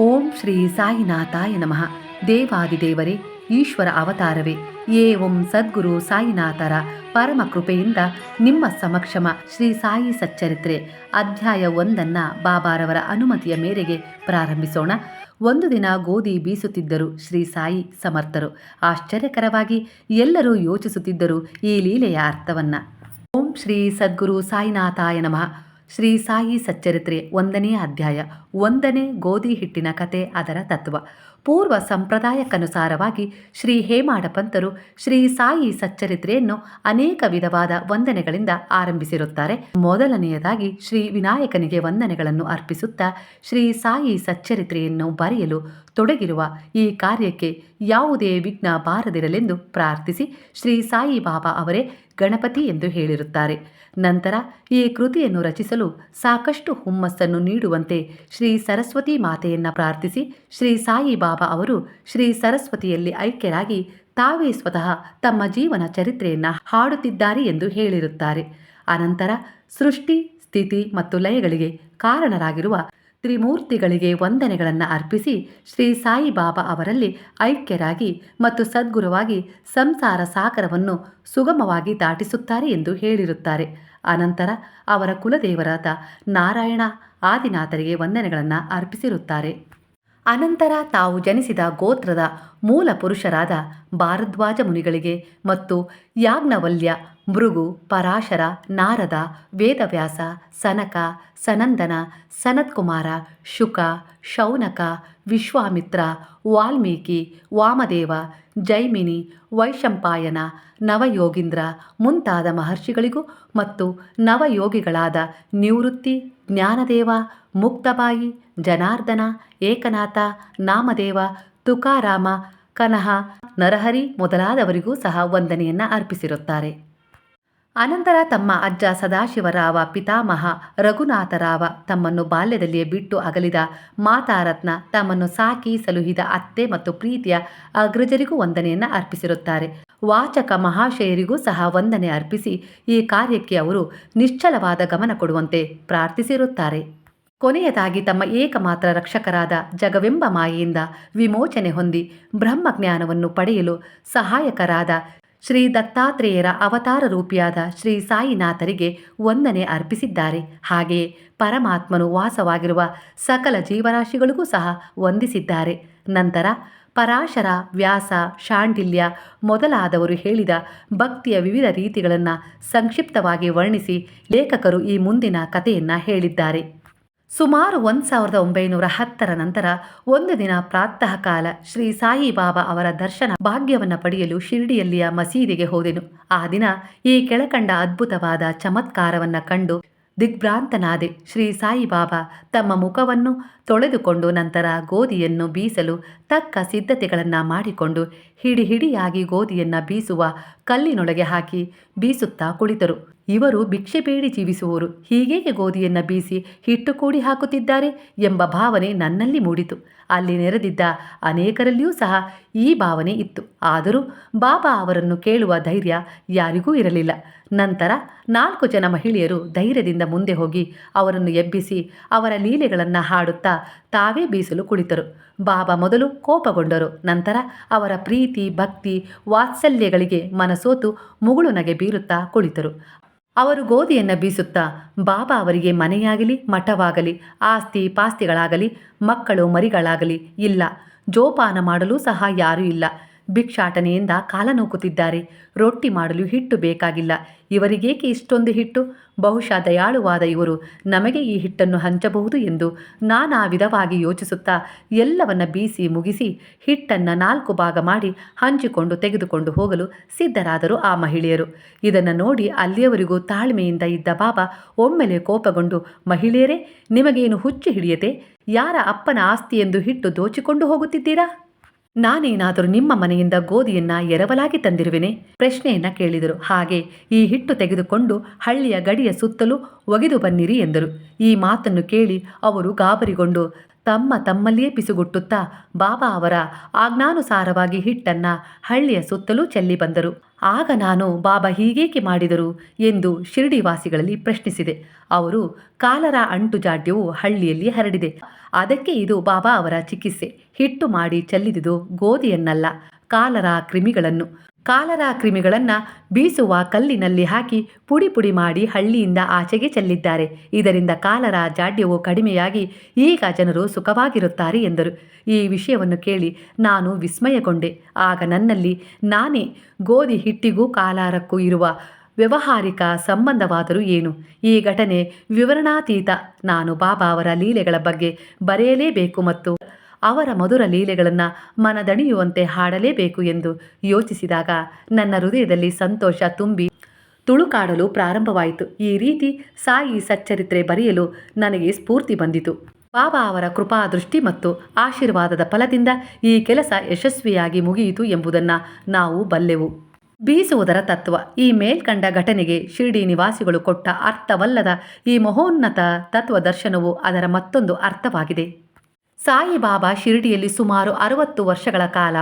ಓಂ ಶ್ರೀ ಸಾಯಿನಾಥಾಯ ನಮಃ. ದೇವಾದಿದೇವರೇ, ಈಶ್ವರ ಅವತಾರವೇ. ಏವಂ ಸದ್ಗುರು ಸಾಯಿನಾಥರ ಪರಮ ಕೃಪೆಯಿಂದ ನಿಮ್ಮ ಸಮಕ್ಷಮ ಶ್ರೀ ಸಾಯಿ ಸಚ್ಚರಿತ್ರೆ ಅಧ್ಯಾಯ ಒಂದನ್ನ ಬಾಬಾರವರ ಅನುಮತಿಯ ಮೇರೆಗೆ ಪ್ರಾರಂಭಿಸೋಣ. ಒಂದು ದಿನ ಗೋಧಿ ಬೀಸುತ್ತಿದ್ದರು ಶ್ರೀ ಸಾಯಿ ಸಮರ್ಥರು. ಆಶ್ಚರ್ಯಕರವಾಗಿ ಎಲ್ಲರೂ ಯೋಚಿಸುತ್ತಿದ್ದರು ಈ ಲೀಲೆಯ ಅರ್ಥವನ್ನ. ಓಂ ಶ್ರೀ ಸದ್ಗುರು ಸಾಯಿನಾಥಾಯ ನಮಃ. ಶ್ರೀ ಸಾಯಿ ಸಚ್ಚರಿತ್ರೆ ಒಂದನೇ ಅಧ್ಯಾಯ, ಒಂದನೇ ಗೋಧಿ ಹಿಟ್ಟಿನ ಕತೆ ಅದರ ತತ್ವ. ಪೂರ್ವ ಸಂಪ್ರದಾಯಕ್ಕನುಸಾರವಾಗಿ ಶ್ರೀ ಹೇಮಾಡ ಪಂತರು ಶ್ರೀ ಸಾಯಿ ಸಚ್ಚರಿತ್ರೆಯನ್ನು ಅನೇಕ ವಿಧವಾದ ವಂದನೆಗಳಿಂದ ಆರಂಭಿಸಿರುತ್ತಾರೆ. ಮೊದಲನೆಯದಾಗಿ ಶ್ರೀ ವಿನಾಯಕನಿಗೆ ವಂದನೆಗಳನ್ನು ಅರ್ಪಿಸುತ್ತಾ ಶ್ರೀ ಸಾಯಿ ಸಚ್ಚರಿತ್ರೆಯನ್ನು ಬರೆಯಲು ತೊಡಗಿರುವ ಈ ಕಾರ್ಯಕ್ಕೆ ಯಾವುದೇ ವಿಘ್ನ ಬಾರದಿರಲೆಂದು ಪ್ರಾರ್ಥಿಸಿ ಶ್ರೀ ಸಾಯಿಬಾಬಾ ಅವರೇ ಗಣಪತಿ ಎಂದು ಹೇಳಿರುತ್ತಾರೆ. ನಂತರ ಈ ಕೃತಿಯನ್ನು ರಚಿಸಲು ಸಾಕಷ್ಟು ಹುಮ್ಮಸ್ಸನ್ನು ನೀಡುವಂತೆ ಶ್ರೀ ಸರಸ್ವತಿ ಮಾತೆಯನ್ನ ಪ್ರಾರ್ಥಿಸಿ ಶ್ರೀ ಸಾಯಿಬಾಬಾ ಅವರು ಶ್ರೀ ಸರಸ್ವತಿಯಲ್ಲಿ ಐಕ್ಯರಾಗಿ ತಾವೇ ಸ್ವತಃ ತಮ್ಮ ಜೀವನ ಚರಿತ್ರೆಯನ್ನ ಹಾಡುತ್ತಿದ್ದಾರೆ ಎಂದು ಹೇಳಿರುತ್ತಾರೆ. ಅನಂತರ ಸೃಷ್ಟಿ, ಸ್ಥಿತಿ ಮತ್ತು ಲಯಗಳಿಗೆ ಕಾರಣರಾಗಿರುವ ತ್ರಿಮೂರ್ತಿಗಳಿಗೆ ವಂದನೆಗಳನ್ನು ಅರ್ಪಿಸಿ ಶ್ರೀ ಸಾಯಿಬಾಬಾ ಅವರಲ್ಲಿ ಐಕ್ಯರಾಗಿ ಮತ್ತು ಸದ್ಗುರುವಾಗಿ ಸಂಸಾರ ಸಾಗರವನ್ನು ಸುಗಮವಾಗಿ ದಾಟಿಸುತ್ತಾರೆ ಎಂದು ಹೇಳಿರುತ್ತಾರೆ. ಅನಂತರ ಅವರ ಕುಲದೇವರಾದ ನಾರಾಯಣ ಆದಿನಾಥರಿಗೆ ವಂದನೆಗಳನ್ನು ಅರ್ಪಿಸಿರುತ್ತಾರೆ. ಅನಂತರ ತಾವು ಜನಿಸಿದ ಗೋತ್ರದ ಮೂಲ ಪುರುಷರಾದ ಭಾರದ್ವಾಜ ಮುನಿಗಳಿಗೆ ಮತ್ತು ಯಾಜ್ಞವಲ್ಯ ಭೃಗು ಪರಾಶರ, ನಾರದ, ವೇದವ್ಯಾಸ, ಸನಕ, ಸನಂದನ, ಸನತ್ಕುಮಾರ, ಶುಕ, ಶೌನಕ, ವಿಶ್ವಾಮಿತ್ರ, ವಾಲ್ಮೀಕಿ, ವಾಮದೇವ, ಜೈಮಿನಿ, ವೈಶಂಪಾಯನ, ನವಯೋಗೀಂದ್ರ ಮುಂತಾದ ಮಹರ್ಷಿಗಳಿಗೂ ಮತ್ತು ನವಯೋಗಿಗಳಾದ ನಿವೃತ್ತಿ, ಜ್ಞಾನದೇವ, ಮುಕ್ತಬಾಯಿ, ಜನಾರ್ದನ, ಏಕನಾಥ, ನಾಮದೇವ, ತುಕಾರಾಮ, ಕನಹ, ನರಹರಿ ಮೊದಲಾದವರಿಗೂ ಸಹ ವಂದನೆಯನ್ನು ಅರ್ಪಿಸಿರುತ್ತಾರೆ. ಅನಂತರ ತಮ್ಮ ಅಜ್ಜ ಸದಾಶಿವರಾವ ಪಿತಾಮಹ ರಘುನಾಥರಾವ ತಮ್ಮನ್ನು ಬಾಲ್ಯದಲ್ಲಿಯೇ ಬಿಟ್ಟು ಅಗಲಿದ ಮಾತಾರತ್ನ ತಮ್ಮನ್ನು ಸಾಕಿ ಸಲುಹಿದ ಅತ್ತೆ ಮತ್ತು ಪ್ರೀತಿಯ ಅಗ್ರಜರಿಗೂ ವಂದನೆಯನ್ನು ಅರ್ಪಿಸಿರುತ್ತಾರೆ. ವಾಚಕ ಮಹಾಶಯರಿಗೂ ಸಹ ವಂದನೆ ಅರ್ಪಿಸಿ ಈ ಕಾರ್ಯಕ್ಕೆ ಅವರು ನಿಶ್ಚಲವಾದ ಗಮನ ಕೊಡುವಂತೆ ಪ್ರಾರ್ಥಿಸಿರುತ್ತಾರೆ. ಕೊನೆಯದಾಗಿ ತಮ್ಮ ಏಕಮಾತ್ರ ರಕ್ಷಕರಾದ ಜಗವೆಂಬ ಮಾಯೆಯಿಂದ ವಿಮೋಚನೆ ಹೊಂದಿ ಬ್ರಹ್ಮಜ್ಞಾನವನ್ನು ಪಡೆಯಲು ಸಹಾಯಕರಾದ ಶ್ರೀ ದತ್ತಾತ್ರೇಯರ ಅವತಾರ ರೂಪಿಯಾದ ಶ್ರೀ ಸಾಯಿನಾಥರಿಗೆ ವಂದನೆ ಅರ್ಪಿಸಿದ್ದಾರೆ. ಹಾಗೆಯೇ ಪರಮಾತ್ಮನು ವಾಸವಾಗಿರುವ ಸಕಲ ಜೀವರಾಶಿಗಳಿಗೂ ಸಹ ವಂದಿಸಿದ್ದಾರೆ. ನಂತರ ಪರಾಶರ, ವ್ಯಾಸ, ಶಾಂಡಿಲ್ಯ ಮೊದಲಾದವರು ಹೇಳಿದ ಭಕ್ತಿಯ ವಿವಿಧ ರೀತಿಗಳನ್ನು ಸಂಕ್ಷಿಪ್ತವಾಗಿ ವರ್ಣಿಸಿ ಲೇಖಕರು ಈ ಮುಂದಿನ ಕಥೆಯನ್ನು ಹೇಳಿದ್ದಾರೆ. ಸುಮಾರು ಒಂದು ಸಾವಿರದ ಒಂಬೈನೂರ ಹತ್ತರ ನಂತರ ಒಂದು ದಿನ ಪ್ರಾತಃ ಕಾಲ ಶ್ರೀ ಸಾಯಿಬಾಬಾ ಅವರ ದರ್ಶನ ಭಾಗ್ಯವನ್ನು ಪಡೆಯಲು ಶಿರ್ಡಿಯಲ್ಲಿಯ ಮಸೀದಿಗೆ ಹೋದೆನು. ಆ ದಿನ ಈ ಕೆಳಕಂಡ ಅದ್ಭುತವಾದ ಚಮತ್ಕಾರವನ್ನು ಕಂಡು ದಿಗ್ಭ್ರಾಂತನಾದೆ ಶ್ರೀ ಸಾಯಿಬಾಬಾ ತಮ್ಮ ಮುಖವನ್ನು ತೊಳೆದುಕೊಂಡು ನಂತರ ಗೋಧಿಯನ್ನು ಬೀಸಲು ತಕ್ಕ ಸಿದ್ಧತೆಗಳನ್ನು ಮಾಡಿಕೊಂಡು ಹಿಡಿ ಹಿಡಿಯಾಗಿ ಗೋಧಿಯನ್ನು ಬೀಸುವ ಕಲ್ಲಿನೊಳಗೆ ಹಾಕಿ ಬೀಸುತ್ತಾ ಕುಳಿತರು. ಇವರು ಭಿಕ್ಷೆ ಬೇಡಿ ಜೀವಿಸುವವರು. ಹೀಗೇಕೆ ಗೋಧಿಯನ್ನು ಬೀಸಿ ಹಿಟ್ಟು ಕೂಡಿ ಹಾಕುತ್ತಿದ್ದಾರೆ ಎಂಬ ಭಾವನೆ ನನ್ನಲ್ಲಿ ಮೂಡಿತು. ಅಲ್ಲಿ ನೆರೆದಿದ್ದ ಅನೇಕರಲ್ಲಿಯೂ ಸಹ ಈ ಭಾವನೆ ಇತ್ತು. ಆದರೂ ಬಾಬಾ ಅವರನ್ನು ಕೇಳುವ ಧೈರ್ಯ ಯಾರಿಗೂ ಇರಲಿಲ್ಲ. ನಂತರ ನಾಲ್ಕು ಜನ ಮಹಿಳೆಯರು ಧೈರ್ಯದಿಂದ ಮುಂದೆ ಹೋಗಿ ಅವರನ್ನು ಎಬ್ಬಿಸಿ ಅವರ ಲೀಲೆಗಳನ್ನು ಹಾಡುತ್ತಾ ತಾವೇ ಬೀಸಲು ಕುಳಿತರು. ಬಾಬಾ ಮೊದಲು ಕೋಪಗೊಂಡರು. ನಂತರ ಅವರ ಪ್ರೀತಿ, ಭಕ್ತಿ, ವಾತ್ಸಲ್ಯಗಳಿಗೆ ಮನಸೋತು ಮುಗುಳು ನಗೆ ಬೀರುತ್ತಾ ಕುಳಿತರು. ಅವರು ಗೋಧಿಯನ್ನು ಬೀಸುತ್ತಾ ಬಾಬಾ ಅವರಿಗೆ ಮನೆಯಾಗಲಿ, ಮಠವಾಗಲಿ, ಆಸ್ತಿ ಪಾಸ್ತಿಗಳಾಗಲಿ, ಮಕ್ಕಳು ಮರಿಗಳಾಗಲಿ ಇಲ್ಲ. ಜೋಪಾನ ಮಾಡಲು ಸಹ ಯಾರೂ ಇಲ್ಲ. ಭಿಕ್ಷಾಟನೆಯಿಂದ ಕಾಲ ನೂಕುತ್ತಿದ್ದಾರೆ ರೊಟ್ಟಿ ಮಾಡಲು ಹಿಟ್ಟು ಬೇಕಾಗಿಲ್ಲ. ಇವರಿಗೇಕೆ ಇಷ್ಟೊಂದು ಹಿಟ್ಟು? ಬಹುಶಃ ದಯಾಳುವಾದ ಇವರು ನಮಗೆ ಈ ಹಿಟ್ಟನ್ನು ಹಂಚಬಹುದು ಎಂದು ನಾನಾ ವಿಧವಾಗಿ ಯೋಚಿಸುತ್ತಾ ಎಲ್ಲವನ್ನ ಬೀಸಿ ಮುಗಿಸಿ ಹಿಟ್ಟನ್ನು ನಾಲ್ಕು ಭಾಗ ಮಾಡಿ ಹಂಚಿಕೊಂಡು ತೆಗೆದುಕೊಂಡು ಹೋಗಲು ಸಿದ್ಧರಾದರು ಆ ಮಹಿಳೆಯರು. ಇದನ್ನು ನೋಡಿ ಅಲ್ಲಿಯವರಿಗೂ ತಾಳ್ಮೆಯಿಂದ ಇದ್ದ ಬಾಬಾ ಒಮ್ಮೆಲೆ ಕೋಪಗೊಂಡು, ಮಹಿಳೆಯರೇ, ನಿಮಗೇನು ಹುಚ್ಚು ಹಿಡಿಯತೆ ಯಾರ ಅಪ್ಪನ ಎಂದು ಹಿಟ್ಟು ದೋಚಿಕೊಂಡು ಹೋಗುತ್ತಿದ್ದೀರಾ? ನಾನೇನಾದರೂ ನಿಮ್ಮ ಮನೆಯಿಂದ ಗೋಧಿಯನ್ನ ಎರವಲಾಗಿ ತಂದಿರುವೆನೆ? ಪ್ರಶ್ನೆಯನ್ನ ಕೇಳಿದರು. ಹಾಗೆ ಈ ಹಿಟ್ಟು ತೆಗೆದುಕೊಂಡು ಹಳ್ಳಿಯ ಗಡಿಯ ಸುತ್ತಲೂ ಒಗೆದು ಬನ್ನಿರಿ ಎಂದರು. ಈ ಮಾತನ್ನು ಕೇಳಿ ಅವರು ಗಾಬರಿಗೊಂಡು ತಮ್ಮ ತಮ್ಮಲ್ಲಿಯೇ ಪಿಸುಗುಟ್ಟುತ್ತಾ ಬಾಬಾ ಅವರ ಆಜ್ಞಾನುಸಾರವಾಗಿ ಹಿಟ್ಟನ್ನ ಹಳ್ಳಿಯ ಸುತ್ತಲೂ ಚೆಲ್ಲಿ ಬಂದರು. ಆಗ ನಾನು ಬಾಬಾ ಹೀಗೇಕೆ ಮಾಡಿದರು ಎಂದು ಶಿರಡಿವಾಸಿಗಳಲ್ಲಿ ಪ್ರಶ್ನಿಸಿದೆ. ಅವರು, ಕಾಲರ ಅಂಟುಜಾಡ್ಯವು ಹಳ್ಳಿಯಲ್ಲಿ ಹರಡಿದೆ. ಅದಕ್ಕೆ ಇದು ಬಾಬಾ ಅವರ ಚಿಕಿತ್ಸೆ. ಹಿಟ್ಟು ಮಾಡಿ ಚೆಲ್ಲಿದುದು ಗೋಧಿಯನ್ನಲ್ಲ ಕಾಲರ ಕ್ರಿಮಿಗಳನ್ನು. ಕಾಲರ ಕ್ರಿಮಿಗಳನ್ನು ಬೀಸುವ ಕಲ್ಲಿನಲ್ಲಿ ಹಾಕಿ ಪುಡಿ ಪುಡಿ ಮಾಡಿ ಹಳ್ಳಿಯಿಂದ ಆಚೆಗೆ ಚೆಲ್ಲಿದ್ದಾರೆ. ಇದರಿಂದ ಕಾಲರ ಜಾಡ್ಯವು ಕಡಿಮೆಯಾಗಿ ಈಗ ಜನರು ಸುಖವಾಗಿರುತ್ತಾರೆ ಎಂದರು. ಈ ವಿಷಯವನ್ನು ಕೇಳಿ ನಾನು ವಿಸ್ಮಯಗೊಂಡೆ. ಆಗ ನನ್ನಲ್ಲಿ ನಾನೇ ಗೋಧಿ ಹಿಟ್ಟಿಗೂ ಕಾಲಾರಕ್ಕೂ ಇರುವ ವ್ಯವಹಾರಿಕ ಸಂಬಂಧವಾದರೂ ಏನು? ಈ ಘಟನೆ ವಿವರಣಾತೀತ. ನಾನು ಬಾಬಾ ಅವರ ಲೀಲೆಗಳ ಬಗ್ಗೆ ಬರೆಯಲೇಬೇಕು ಮತ್ತು ಅವರ ಮಧುರ ಲೀಲೆಗಳನ್ನು ಮನದಣಿಯುವಂತೆ ಹಾಡಲೇಬೇಕು ಎಂದು ಯೋಚಿಸಿದಾಗ ನನ್ನ ಹೃದಯದಲ್ಲಿ ಸಂತೋಷ ತುಂಬಿ ತುಳುಕಾಡಲು ಪ್ರಾರಂಭವಾಯಿತು. ಈ ರೀತಿ ಸಾಯಿ ಸಚ್ಚರಿತ್ರೆ ಬರೆಯಲು ನನಗೆ ಸ್ಫೂರ್ತಿ ಬಂದಿತು. ಬಾಬಾ ಅವರ ಕೃಪಾ, ದೃಷ್ಟಿ ಮತ್ತು ಆಶೀರ್ವಾದದ ಫಲದಿಂದ ಈ ಕೆಲಸ ಯಶಸ್ವಿಯಾಗಿ ಮುಗಿಯಿತು ಎಂಬುದನ್ನು ನಾವು ಬಲ್ಲೆವು. ಬೀಸುವುದರ ತತ್ವ. ಈ ಮೇಲ್ಕಂಡ ಘಟನೆಗೆ ಶಿರ್ಡಿ ನಿವಾಸಿಗಳು ಕೊಟ್ಟ ಅರ್ಥವಲ್ಲದ ಈ ಮಹೋನ್ನತ ತತ್ವದರ್ಶನವು ಅದರ ಮತ್ತೊಂದು ಅರ್ಥವಾಗಿದೆ. ಸಾಯಿಬಾಬಾ ಶಿರಡಿಯಲ್ಲಿ ಸುಮಾರು ಅರವತ್ತು ವರ್ಷಗಳ ಕಾಲ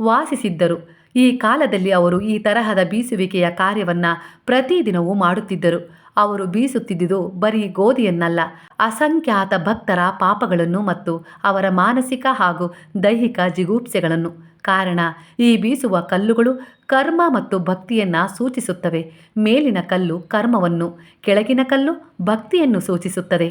ವಾಸಿಸಿದ್ದರು. ಈ ಕಾಲದಲ್ಲಿ ಅವರು ಈ ತರಹದ ಬೀಸುವಿಕೆಯ ಕಾರ್ಯವನ್ನು ಪ್ರತಿದಿನವೂ ಮಾಡುತ್ತಿದ್ದರು. ಅವರು ಬೀಸುತ್ತಿದ್ದುದು ಬರೀ ಗೋಧಿಯನ್ನಲ್ಲ, ಅಸಂಖ್ಯಾತ ಭಕ್ತರ ಪಾಪಗಳನ್ನು ಮತ್ತು ಅವರ ಮಾನಸಿಕ ಹಾಗೂ ದೈಹಿಕ ಜಿಗೂಪ್ಸೆಗಳನ್ನು. ಕಾರಣ, ಈ ಬೀಸುವ ಕಲ್ಲುಗಳು ಕರ್ಮ ಮತ್ತು ಭಕ್ತಿಯನ್ನು ಸೂಚಿಸುತ್ತವೆ. ಮೇಲಿನ ಕಲ್ಲು ಕರ್ಮವನ್ನು, ಕೆಳಗಿನ ಕಲ್ಲು ಭಕ್ತಿಯನ್ನು ಸೂಚಿಸುತ್ತದೆ.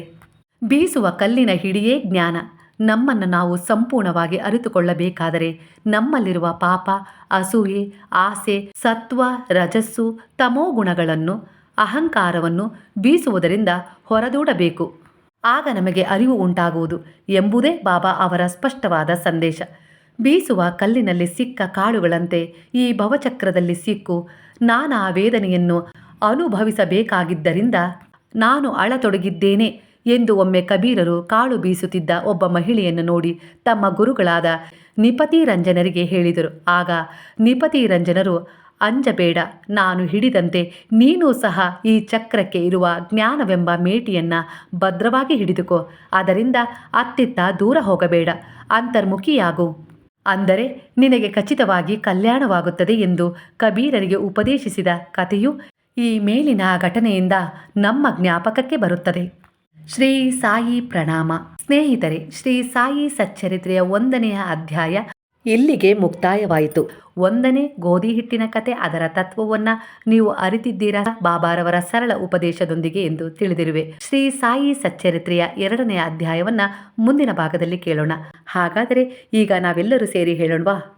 ಬೀಸುವ ಕಲ್ಲಿನ ಹಿಡಿಯೇ ಜ್ಞಾನ. ನಮ್ಮನ್ನು ನಾವು ಸಂಪೂರ್ಣವಾಗಿ ಅರಿತುಕೊಳ್ಳಬೇಕಾದರೆ ನಮ್ಮಲ್ಲಿರುವ ಪಾಪ, ಅಸೂಯೆ, ಆಸೆ, ಸತ್ವ, ರಜಸ್ಸು ತಮೋಗುಣಗಳನ್ನು ಅಹಂಕಾರವನ್ನು ಬೀಸುವುದರಿಂದ ಹೊರದೂಡಬೇಕು. ಆಗ ನಮಗೆ ಅರಿವು ಉಂಟಾಗುವುದು ಎಂಬುದೇ ಬಾಬಾ ಅವರ ಸ್ಪಷ್ಟವಾದ ಸಂದೇಶ. ಬೀಸುವ ಕಲ್ಲಿನಲ್ಲಿ ಸಿಕ್ಕ ಕಾಳುಗಳಂತೆ ಈ ಭವಚಕ್ರದಲ್ಲಿ ಸಿಕ್ಕು ನಾನಾ ವೇದನೆಯನ್ನು ಅನುಭವಿಸಬೇಕಾಗಿದ್ದರಿಂದ ನಾನು ಅಳತೊಡಗಿದ್ದೇನೆ ಎಂದು ಒಮ್ಮೆ ಕಬೀರರು ಕಾಳು ಬೀಸುತ್ತಿದ್ದ ಒಬ್ಬ ಮಹಿಳೆಯನ್ನು ನೋಡಿ ತಮ್ಮ ಗುರುಗಳಾದ ನಿಪತಿ ರಂಜನರಿಗೆ ಹೇಳಿದರು. ಆಗ ನಿಪತಿ ರಂಜನರು ಅಂಜಬೇಡ, ನಾನು ಹಿಡಿದಂತೆ ನೀನೂ ಸಹ ಈ ಚಕ್ರಕ್ಕೆ ಇರುವ ಜ್ಞಾನವೆಂಬ ಮೇಟಿಯನ್ನು ಭದ್ರವಾಗಿ ಹಿಡಿದುಕೋ. ಅದರಿಂದ ಅತ್ತಿತ್ತ ದೂರ ಹೋಗಬೇಡ, ಅಂತರ್ಮುಖಿಯಾಗು. ಅಂದರೆ ನಿನಗೆ ಖಚಿತವಾಗಿ ಕಲ್ಯಾಣವಾಗುತ್ತದೆ ಎಂದು ಕಬೀರರಿಗೆ ಉಪದೇಶಿಸಿದ ಕಥೆಯು ಈ ಮೇಲಿನ ಘಟನೆಯಿಂದ ನಮ್ಮ ಜ್ಞಾಪಕಕ್ಕೆ ಬರುತ್ತದೆ. ಶ್ರೀ ಸಾಯಿ ಪ್ರಣಾಮ. ಸ್ನೇಹಿತರೆ, ಶ್ರೀ ಸಾಯಿ ಸಚ್ಚರಿತ್ರೆಯ ಒಂದನೆಯ ಅಧ್ಯಾಯ ಇಲ್ಲಿಗೆ ಮುಕ್ತಾಯವಾಯಿತು. ಒಂದನೇ ಗೋಧಿ ಹಿಟ್ಟಿನ ಕತೆ, ಅದರ ತತ್ವವನ್ನ ನೀವು ಅರಿತಿದ್ದೀರಾ? ಬಾಬಾರವರ ಸರಳ ಉಪದೇಶದೊಂದಿಗೆ ಎಂದು ತಿಳಿದಿರುವೆ. ಶ್ರೀ ಸಾಯಿ ಸಚ್ಚರಿತ್ರೆಯ ಎರಡನೆಯ ಅಧ್ಯಾಯವನ್ನ ಮುಂದಿನ ಭಾಗದಲ್ಲಿ ಕೇಳೋಣ. ಹಾಗಾದರೆ ಈಗ ನಾವೆಲ್ಲರೂ ಸೇರಿ ಹೇಳೋಣವಾ?